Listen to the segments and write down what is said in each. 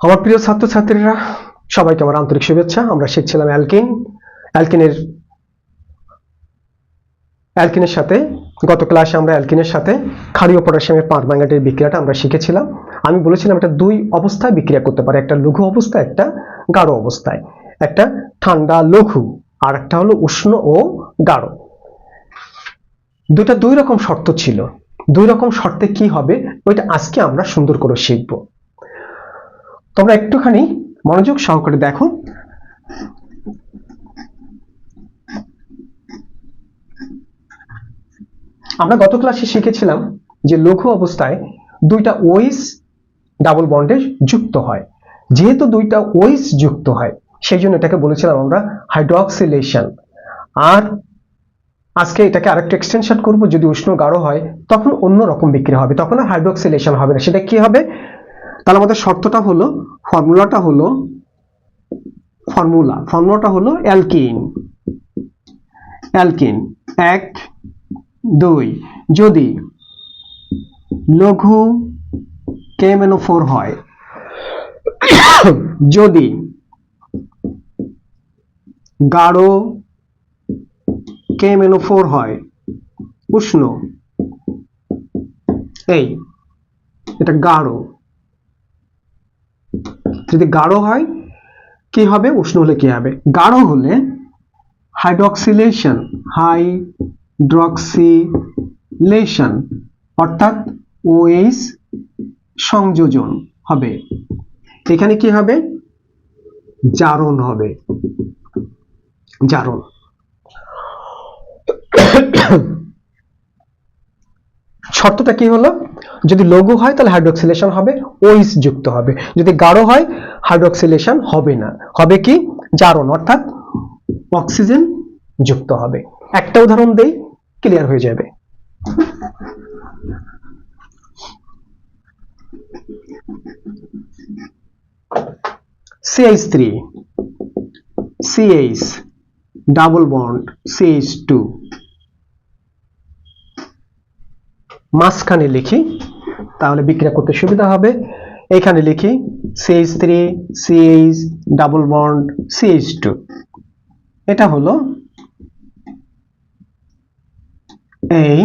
আমার প্রিয় ছাত্রছাত্রীরা, সবাইকে আমার আন্তরিক শুভেচ্ছা। আমরা শিখছিলাম অ্যালকিন। অ্যালকিনের অ্যালকিনের সাথে, গত ক্লাসে আমরা অ্যালকিনের সাথে ক্ষারীয় পটাশিয়ামের পাঁচ ম্যাঙ্গাটের বিক্রিয়াটা আমরা শিখেছিলাম। আমি বলেছিলাম এটা দুই অবস্থায় বিক্রিয়া করতে পারে। একটা লঘু অবস্থায়, একটা গাঢ় অবস্থায়। একটা ঠান্ডা, লঘু, আর একটা হলো উষ্ণ ও গাঢ়। দুটা দুই রকম শর্ত ছিল। দুই রকম শর্তে কি হবে? ওইটা আজকে আমরা সুন্দর করে শিখব। তোমরা একটুখানি মনোযোগ সহকারে দেখো। আমরা গত ক্লাসে শিখেছিলাম যে লঘু অবস্থায় দুইটা ওইস ডাবল বন্ডে যুক্ত হয়। যেহেতু দুইটা ওইস যুক্ত হয়, সেই জন্য এটাকে বলেছিলাম আমরা হাইড্রক্সিলেশন। আর আজকে এটাকে আরেকটু এক্সটেনশন করব, যদি উষ্ণ গাঢ় হয়, তখন অন্য রকম বিক্রি হবে, তখন হাইড্রক্সিলেশন হবে না। সেটা কি হবে? তাহলে আমাদের শর্তটা হলো, ফর্মুলাটা হলো, ফর্মুলা, ফর্মুলাটা হলো অ্যালকিন। অ্যালকিন, এক, দুই। যদি লঘু কেমেনো ফোর হয়, যদি গাঢ় কেমেনো ফোর হয়, উষ্ণ, এই, এটা গাঢ় যদি গাঢ় হয়, কি হবে? উষ্ণ হলে কি হবে? গাঢ় হলে হাইড্রক্সিলেশন হাইড্রক্সিলেশন অর্থাৎ ওএইচ সংযোজন হবে। এখানে কি হবে? জারণ হবে। জারণ। শর্তটা কি হলো? যদি লঘু হয় তাহলে হাইড্রোক্সিলেশন হবে ওইস যুক্ত হবে। যদি গাঢ় হয় হাইড্রোক্সিলেশন হবে না। হবে কি? জারণ, অর্থাৎ অক্সিজেন যুক্ত হবে। একটা উদাহরণ দেই ক্লিয়ার হয়ে যাবে। CH3 CH bond bond CH2 মাঝখানে লিখি, তাহলে বিক্রিয়া করতে সুবিধা হবে। এখানে লিখি CH three CH double bond CH two এটা হলো এই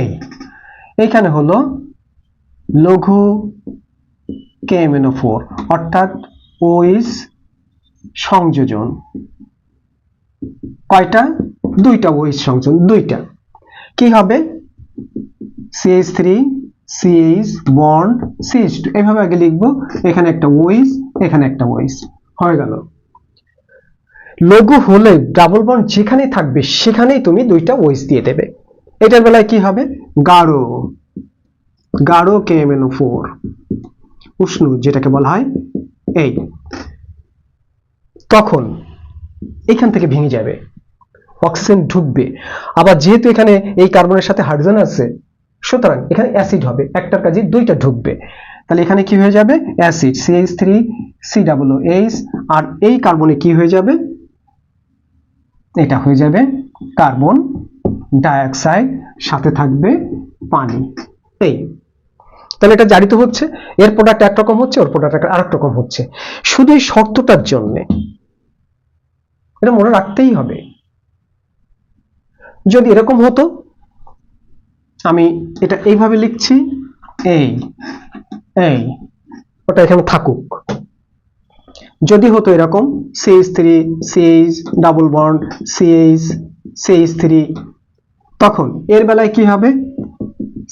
এই এখানে হলো লঘু কেএমএনও ফোর অর্থাৎ ওইস সংযোজন। কয়টা? দুইটা ওইস সংযোজন, দুইটা। কি হবে? CH three CH bond CH two এভাবে আগে লিখব, এখানে একটা ওইস এখানে একটা ওইস হয়ে গেল। লঘু হলে ডাবল বন্ড যেখানেই থাকবে, সেখানেই তুমি দুইটা ওইস দিয়ে দেবে। এটার বেলায় কি হবে? গাঢ়। গাঢ় কেএমএনও ফোর উষ্ণ, যেটাকে বলা হয় এই তখন এখান থেকে ভেঙে যাবে। অক্সিজেন ঢুকবে। আবার যেহেতু এখানে এই কার্বনের সাথে হাইড্রোজেন আছে, সুতরাং এখানে অ্যাসিড হবে একটার কাজে দুইটা ঢুকবে। তাহলে এখানে কি হয়ে যাবে? Acid CH three C double H আর এই কার্বনে কি হয়ে যাবে? এটা হয়ে যাবে কার্বন ডাইঅক্সাইড, সাথে থাকবে পানি। এই। তাহলে এটা জারিত হচ্ছে, এর প্রোডাক্ট একরকম হচ্ছে, ওর প্রোডাক্ট আরেক রকম হচ্ছে। শুধু এই শর্তটার জন্য, এটা মনে রাখতেই হবে। যদি এরকম হতো, আমি এটা এইভাবে লিখছি, এই এই, ওটা এখানে থাকুক। যদি হতো এরকম CH three CH double bond CH CH three তখন এর বেলায় কি হবে?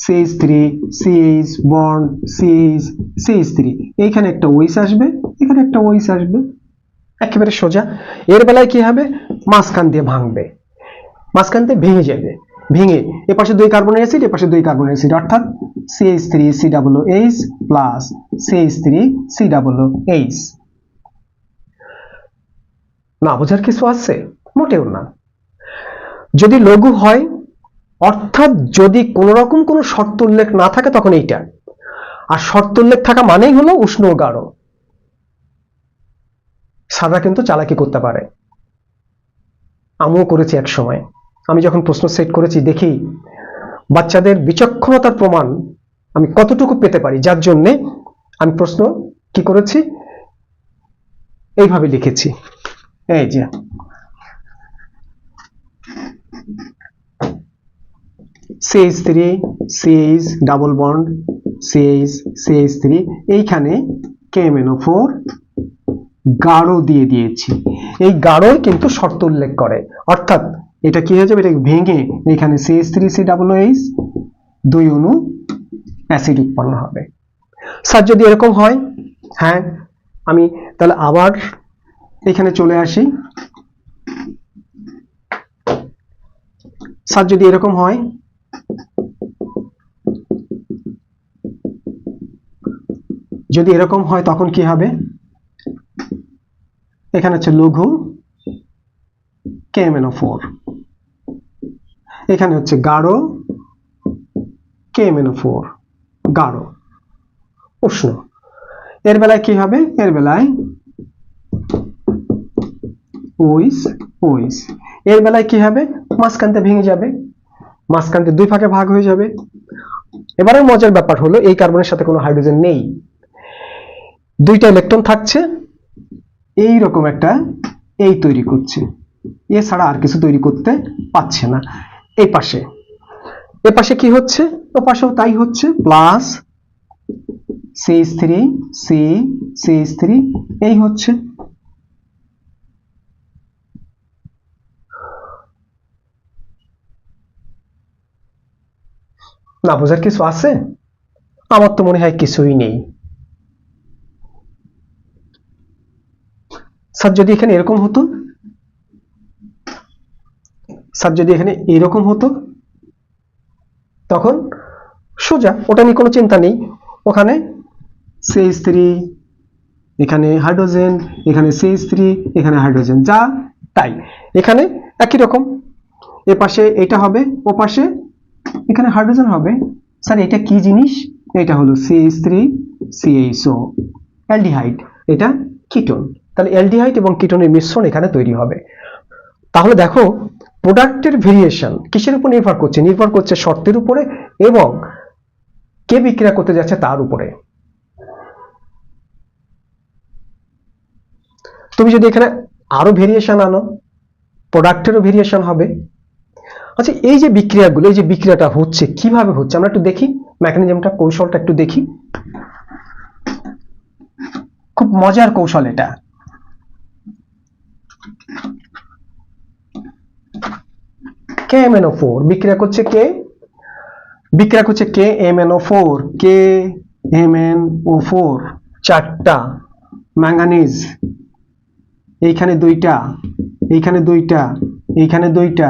CH three CH bond CH CH three এইখানে একটা ওইস আসবে, এখানে একটা ওইস আসবে, একেবারে সোজা। এর বেলায় কি হবে? মাঝখান দিয়ে ভাঙবে। মাঝখান দিয়ে ভেঙে যাবে। ভেঙে এ পাশে দুই কার্বনের অ্যাসিড এ পাশে দুই কার্বনের অ্যাসিড অর্থাৎ CH three C double H plus CH three C double H না, বোঝার কিছু আছে? মোটেও না। যদি লঘু হয়, অর্থাৎ যদি কোনো রকম কোনো শর্ত উল্লেখ না থাকে, তখন এইটা। আর শর্ত উল্লেখ থাকা মানেই হলো উষ্ণ গাঢ়। সাদা কিন্তু চালাকি করতে পারে। আমিও করেছি এক সময়। আমি যখন প্রশ্ন সেট করেছি, দেখি বাচ্চাদের বিচক্ষণতার প্রমাণ আমি কতটুকু পেতে পারি। যার জন্যে আমি প্রশ্ন কি করেছি? এইভাবে লিখেছি। এই যে। CH three CH double bond CH CH three এইখানে কেএমএনও ফোর গাঢ় দিয়ে দিয়েছি। এই গাঢ়ই কিন্তু শর্ত উল্লেখ করে। অর্থাৎ এটা কি হয়ে যাবে? এটা ভেঙে এখানে CH three C double H দুই অণু অ্যাসিড উৎপন্ন হবে। স্যার, যদি এরকম হয় হ্যাঁ আমি তাহলে আবার এখানে চলে আসি। স্যার, যদি এরকম হয়, যদি এরকম হয়, তখন কি হবে? এখানে হচ্ছে লঘু কেএমএনও ফোর এখানে হচ্ছে গাঢ় কেএমএনও ফোর গাঢ়। উষ্ণ। এর বেলায় কি হবে? এর বেলায় ওইস ওইস এর বেলায় কি হবে? মাঝখানতে ভেঙে যাবে। মাঝখানতে দুই ভাগে ভাগ হয়ে যাবে। এবারে মজার ব্যাপার হলো, এই কার্বনের সাথে কোনো হাইড্রোজেন নেই। দুইটা ইলেকট্রন থাকছে। এই রকম একটা এই তৈরি করছে। এছাড়া আর কিছু তৈরি করতে পারছে না। এই পাশে। এ পাশে কি হচ্ছে? ও পাশেও তাই হচ্ছে। Plus CS three C CS three এই হচ্ছে। না, বোঝার কিছু আছে? আমার তো মনে হয় কিছুই নেই। স্যার, যদি এখানে এরকম হতো স্যার যদি এখানে এরকম হতো, তখন সোজা, ওটা নিয়ে কোনো চিন্তা নেই। ওখানে সিএইচ থ্রি এখানে হাইড্রোজেন, এখানে সিএইচ থ্রি এখানে হাইড্রোজেন, যা তাই। এখানে একই রকম। এ পাশে এটা হবে, ও পাশে এখানে হাইড্রোজেন হবে। স্যার, এটা কি জিনিস? এটা হলো সিএইচ থ্রি সিএইচও অ্যালডিহাইড। এটা কিটোন। তাহলে অ্যালডিহাইড এবং কিটোনের মিশ্রণ এখানে তৈরি হবে। তাহলে দেখো প্রোডাক্টের ভেরিয়েশন কিসের উপর নির্ভর করছে? নির্ভর করছে শর্তের উপরে এবং কে বিক্রিয়া করতে যাচ্ছে তার উপরে। তুমি যদি এখানে আরও ভেরিয়েশন আনো, প্রোডাক্টেরও ভেরিয়েশন হবে। আচ্ছা এই যে বিক্রিয়াগুলো, এই যে বিক্রিয়াটা হচ্ছে, কীভাবে হচ্ছে? আমরা একটু দেখি মেকানিজমটা কৌশলটা একটু দেখি। খুব মজার কৌশল এটা। K M N O four বিক্রিয়া করছে কে বিক্রিয়া করছে K M N O four K M N O four চারটা ম্যাঙ্গানিজ এইখানে দুইটা এইখানে দুইটা এইখানে দুইটা,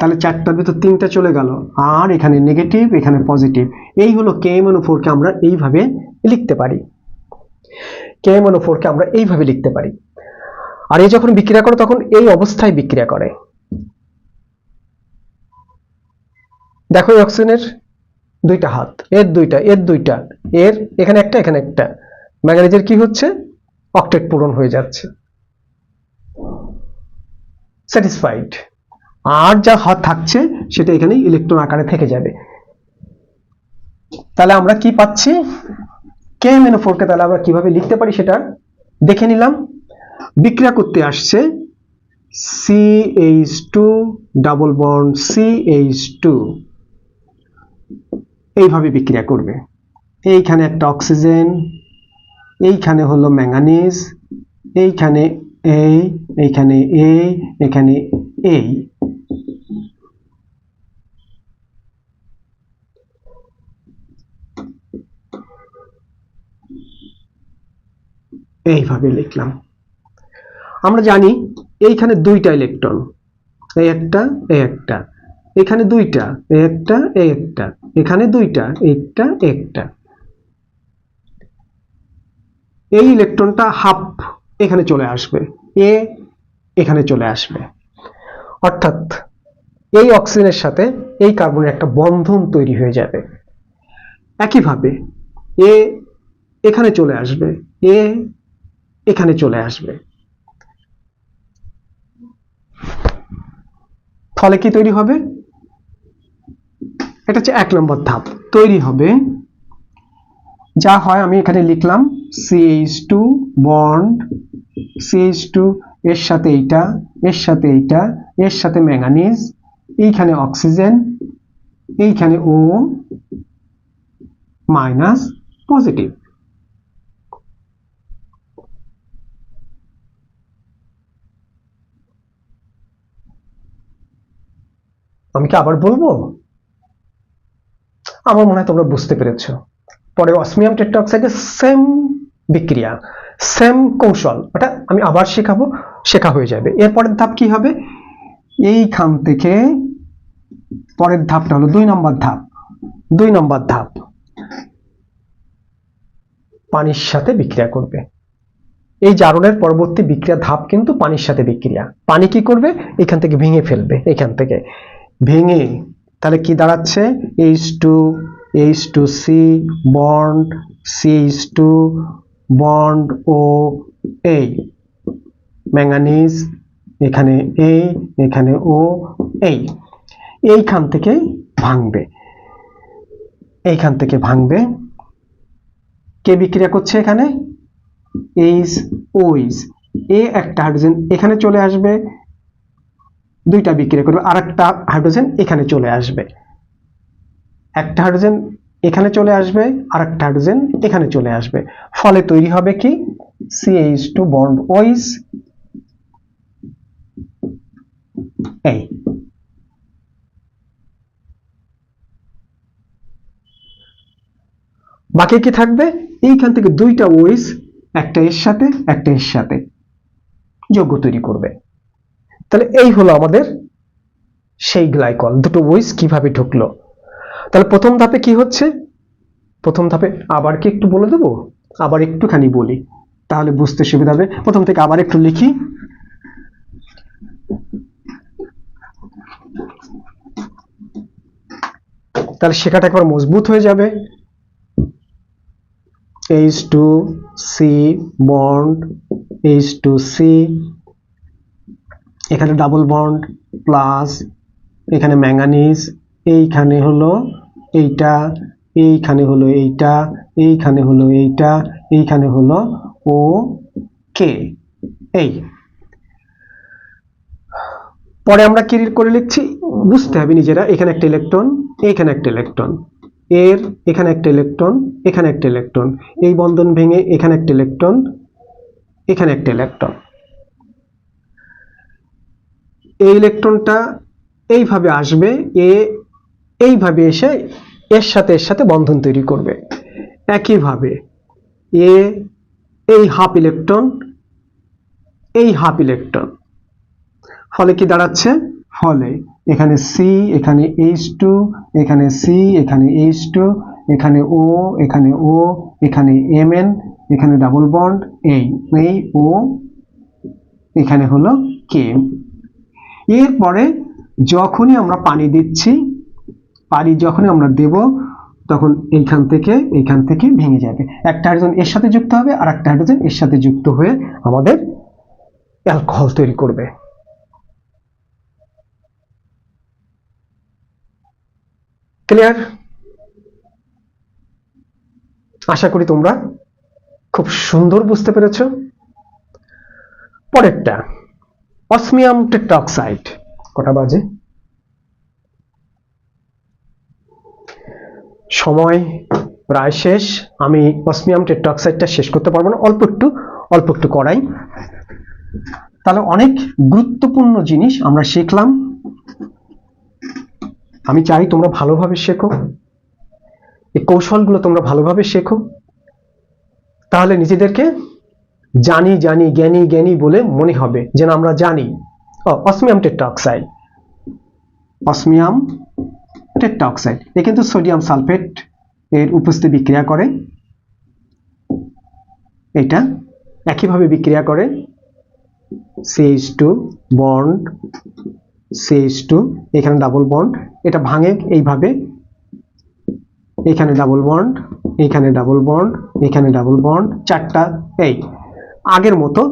তাহলে চারটার ভিতর তিনটা চলে গেল, আর এখানে নেগেটিভ এখানে পজিটিভ এই হলো কে এম ফোরকে আমরা এইভাবে লিখতে পারি। কে এম ফোরকে আমরা এইভাবে লিখতে পারি। আর এই যখন বিক্রিয়া করে, তখন এই অবস্থায় বিক্রিয়া করে। দেখো অক্সিজেনের দুইটা হাত, এর দুইটা এর দুইটা, এর, এখানে একটা এখানে একটা। ম্যাঙ্গানিজের কি হচ্ছে? অক্টেট পূরণ হয়ে যাচ্ছে। স্যাটিসফাইড আর যা হাত থাকছে, সেটা এখানে ইলেকট্রন আকারে থেকে যাবে। তাহলে আমরা কি পাচ্ছি? কে এম কে তাহলে আমরা কীভাবে লিখতে পারি সেটা? দেখে নিলাম। বিক্রিয়া করতে আসছে C H two double bond C H two এইভাবে বিক্রিয়া করবে। এইখানে একটা অক্সিজেন, এইখানে হলো ম্যাঙ্গানিজ, এইখানে এই এইখানে এই এখানে এই এইভাবে লিখলাম। আমরা জানি এইখানে দুইটা ইলেকট্রন এই একটা এই একটা। এখানে দুইটা এই একটা এই একটা। এখানে দুইটা একটা একটা। এই ইলেকট্রনটা হাফ এখানে চলে আসবে, এ এখানে চলে আসবে। অর্থাৎ এই অক্সিজেনের সাথে এই কার্বনের একটা বন্ধন তৈরি হয়ে যাবে। একইভাবে এ এখানে চলে আসবে, এ এখানে চলে আসবে। ফলে কি তৈরি হবে? এটা হচ্ছে এক নম্বর ধাপ। তৈরি হবে। যা হয়, আমি এখানে লিখলাম CH two bond CH two এর সাথে এইটা, এর সাথে এইটা, এর সাথে ম্যাঙ্গানিজ এইখানে অক্সিজেন এইখানে ও মাইনাস পজিটিভ আমি কি আবার বলব? আমার মনে হয় তোমরা বুঝতে পেরেছ। পরে অসমিয়াম টেট্রাঅক্সাইডের সেম বিক্রিয়া, সেম কৌশল, ওটা আমি আবার শেখাবো, শেখা হয়ে যাবে। এরপরের ধাপ কি হবে? এইখান থেকে পরের ধাপটা হলো দুই নম্বর ধাপ। দুই নম্বর ধাপ। পানির সাথে বিক্রিয়া করবে। এই জারণের পরবর্তী বিক্রিয়া ধাপ কিন্তু পানির সাথে বিক্রিয়া। পানি কি করবে? এখান থেকে ভেঙে ফেলবে, এখান থেকে। ভেঙে তাহলে কি দাঁড়াচ্ছে? H two H two C bond CH two bond O এই ম্যাঙ্গানিজ এখানে এ এখানে ও এই এইখান থেকে ভাঙবে। এইখান থেকে ভাঙবে। কে বিক্রিয়া করছে এখানে? এইচ ওইস এ একটা হাইড্রোজেন এখানে চলে আসবে। দুইটা বিক্রিয়া করবে আর একটা হাইড্রোজেন এখানে চলে আসবে। একটা হাইড্রোজেন এখানে চলে আসবে আর একটা হাইড্রোজেন এখানে চলে আসবে। ফলে তৈরি হবে কি? সিএইচ টু বন্ড ওইস এই বাকি কি থাকবে? এইখান থেকে দুইটা ওইস একটা এর সাথে, একটা এর সাথে যোগ্য তৈরি করবে। তাহলে এই হলো আমাদের সেই গ্লাইকল দুটো ওইস কীভাবে ঢুকলো। তাহলে প্রথম ধাপে কি হচ্ছে? প্রথম ধাপে আবার কি একটু বলে দেবো? আবার একটুখানি বলি, তাহলে বুঝতে সুবিধা হবে। প্রথম থেকে আবার একটু লিখি। তাহলে শেখাটা একবার মজবুত হয়ে যাবে। H two C bond H two C এখানে ডাবল বন্ড প্লাস এখানে ম্যাঙ্গানিজ এইখানে হলো এইটা, এইখানে হলো এইটা, এইখানে হলো এইটা, এইখানে হলো ও কে এই। পরে আমরা কি করে লিখছি? বুঝতে হবে নিজেরা, এখানে একটা ইলেকট্রন এইখানে একটা ইলেকট্রন এর এখানে একটা ইলেকট্রন এখানে একটা ইলেকট্রন এই বন্ধন ভেঙে এখানে একটা ইলেকট্রন এখানে একটা ইলেকট্রন এই ইলেকট্রনটা এইভাবে আসবে, এ এইভাবে এসে এর সাথে এর সাথে বন্ধন তৈরি করবে। একইভাবে এ, এই হাফ ইলেকট্রন এই হাফ ইলেকট্রন ফলে কি দাঁড়াচ্ছে? ফলে এখানে সি এখানে এইচ টু এখানে সি এখানে এইচ টু এখানে ও এখানে ও এখানে এম এন এখানে ডাবল বন্ড এই এই ও এখানে হলো কে এরপরে যখনই আমরা পানি দিচ্ছি, পানি যখনই আমরা দেব, তখন এইখান থেকে এইখান থেকে ভেঙে যাবে। একটা হাইড্রোজেন এর সাথে যুক্ত হবে আর একটা হাইড্রোজেন এর সাথে যুক্ত হয়ে আমাদের অ্যালকোহল তৈরি করবে। ক্লিয়ার আশা করি তোমরা খুব সুন্দর বুঝতে পেরেছ। পরেরটা। অসমিয়াম টেট্রাক্সাইড কটা বাজে? সময় প্রায় শেষ। আমি অসমিয়াম টেট্রাক্সাইডটা শেষ করতে পারব না। অল্প একটু অল্প একটু করাই। তাহলে অনেক গুরুত্বপূর্ণ জিনিস আমরা শিখলাম। আমি চাই তোমরা ভালোভাবে শেখো। এই কৌশলগুলো তোমরা ভালোভাবে শেখো। তাহলে নিজেদেরকে জানি জানি, জ্ঞানী জ্ঞানী বলে মনে হবে যেন আমরা জানি। অসমিয়াম টেট্রাক্সাইড। অসমিয়াম টেট্রাক্সাইড। এ কিন্তু সোডিয়াম সালফেট এর উপস্থিতি বিক্রিয়া করে। এটা একইভাবে বিক্রিয়া করে। CH two bond CH two এখানে ডাবল বন্ড এটা ভাঙে এইভাবে। এখানে ডাবল বন্ড এখানে ডাবল বন্ড এখানে ডাবল বন্ড চারটা, এই। আগের মতো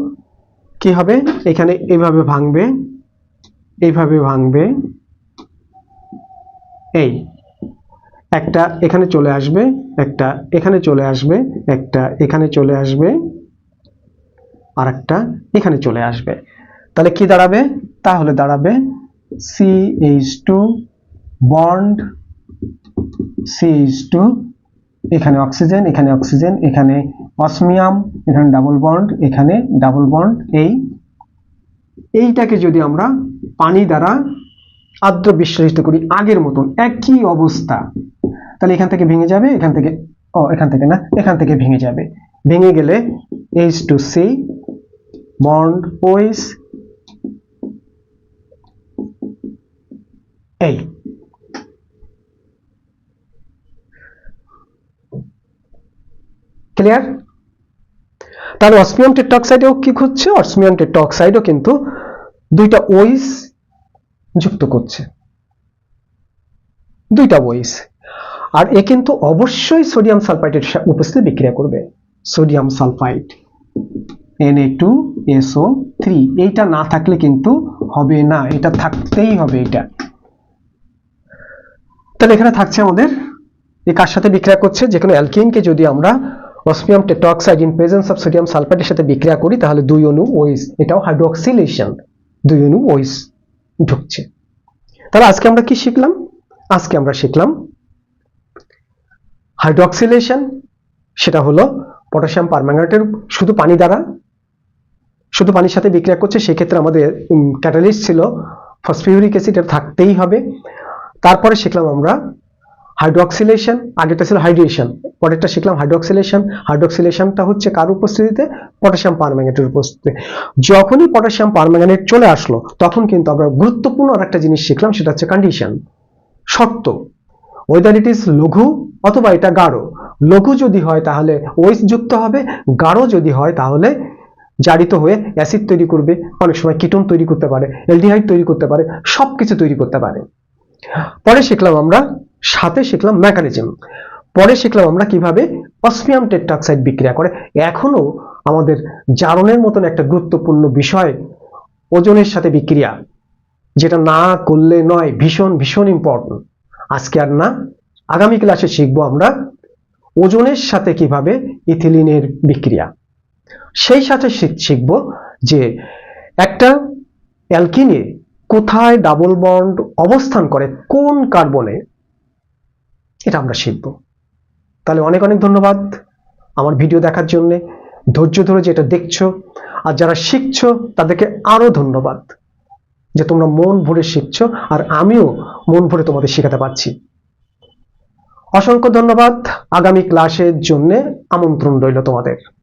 কি হবে? এখানে এইভাবে ভাঙবে এইভাবে ভাঙবে। এই, একটা এখানে চলে আসবে, একটা এখানে চলে আসবে, একটা এখানে চলে আসবে আর একটা এখানে চলে আসবে। তাহলে কি দাঁড়াবে? তাহলে দাঁড়াবে C H two bond C H two এখানে অক্সিজেন এখানে অক্সিজেন, এখানে অসমিয়াম, এখানে ডাবল বন্ড এখানে ডাবল বন্ড এই। এইটাকে যদি আমরা পানি দ্বারা আর্দ্র বিশ্লেষিত করি আগের মতন, একই অবস্থা, তাহলে এখান থেকে ভেঙে যাবে, এখান থেকে, ও, এখান থেকে না, এখান থেকে ভেঙে যাবে। ভেঙে গেলে এইচ টু সি বন্ড ওইস এই। ক্লিয়ার তাহলে অসমিয়াম টেট্রাক্সাইডেও কি হচ্ছে অসমিয়াম টেট্রাক্সাইডও কিন্তু দুইটা ওইস যুক্ত করছে। দুইটা ওইস আর এ কিন্তু অবশ্যই সোডিয়াম সালফাইডের উপস্থিতি বিক্রিয়া করবে। সোডিয়াম সালফাইড Na2 SO3 এইটা না থাকলে কিন্তু হবে না, এটা থাকতেই হবে এটা। তাহলে এখানে থাকছে আমাদের, এ কার সাথে বিক্রিয়া করছে? যে কোনো অ্যালকিনকে যদি আমরা osmium tetroxide in presence of sodium সালফাইডের সাথে বিক্রিয়া করি, তাহলে দুই অণু ওইস এটাও হাইড্রোক্সিলেশন, দুই অণু ওইস ঢুকছে। তাহলে আজকে আমরা কি শিখলাম? আজকে আমরা শিখলাম হাইড্রোক্সিলেশন, সেটা হলো পটাশিয়াম পারম্যাঙ্গানেটের শুধু পানি দ্বারা, শুধু পানির সাথে বিক্রিয়া করছে, সেক্ষেত্রে আমাদের ক্যাটালিস্ট ছিল ফসফিউরিক অ্যাসিড থাকতেই হবে। তারপরে শিখলাম আমরা হাইড্রোক্সিলেশন আগেটা ছিল হাইড্রেশন, পরেরটা শিখলাম হাইড্রোক্সিলেশন। হাইড্রোক্সিলেশনটা হচ্ছে কার উপস্থিতিতে? পটাশিয়াম পারম্যাঙ্গানেটের উপস্থিতিতে। যখনই পটাশিয়াম পারম্যাঙ্গানেট চলে আসলো, তখন কিন্তু আমরা গুরুত্বপূর্ণ আর একটা জিনিস শিখলাম, সেটা হচ্ছে কন্ডিশন শর্ত। ওয়েদার ইট ইজ লঘু অথবা এটা গাঢ়। লঘু যদি হয় তাহলে ওইস যুক্ত হবে, গাঢ় যদি হয় তাহলে জারিত হয়ে অ্যাসিড তৈরি করবে, অনেক সময় কিটোন তৈরি করতে পারে এলডিহাইড তৈরি করতে পারে, সবকিছু তৈরি করতে পারে। পরে শিখলাম আমরা সাথে শিখলাম মেকানিজম পরে শিখলাম আমরা কীভাবে অসমিয়াম টেট্রাক্সাইড বিক্রিয়া করে। এখনও আমাদের জারণের মতন একটা গুরুত্বপূর্ণ বিষয় ওজনের সাথে বিক্রিয়া, যেটা না করলে নয়, ভীষণ ভীষণ ইম্পর্টেন্ট আজকে আর না, আগামী ক্লাসে শিখব আমরা ওজনের সাথে কীভাবে ইথিলিনের বিক্রিয়া। সেই সাথে শিখ- শিখব যে একটা অ্যালকিনে কোথায় ডাবল বন্ড অবস্থান করে, কোন কার্বনে এটা আমরা শিখব। তাহলে অনেক অনেক ধন্যবাদ আমার ভিডিও দেখার জন্যে। ধৈর্য ধরে যেটা দেখছ আর যারা শিখছো তাদেরকে আরও ধন্যবাদ যে তোমরা মন ভরে শিখছো আর আমিও মন ভরে তোমাদের শেখাতে পারছি। অসংখ্য ধন্যবাদ। আগামী ক্লাসের জন্য আমন্ত্রণ রইল তোমাদের।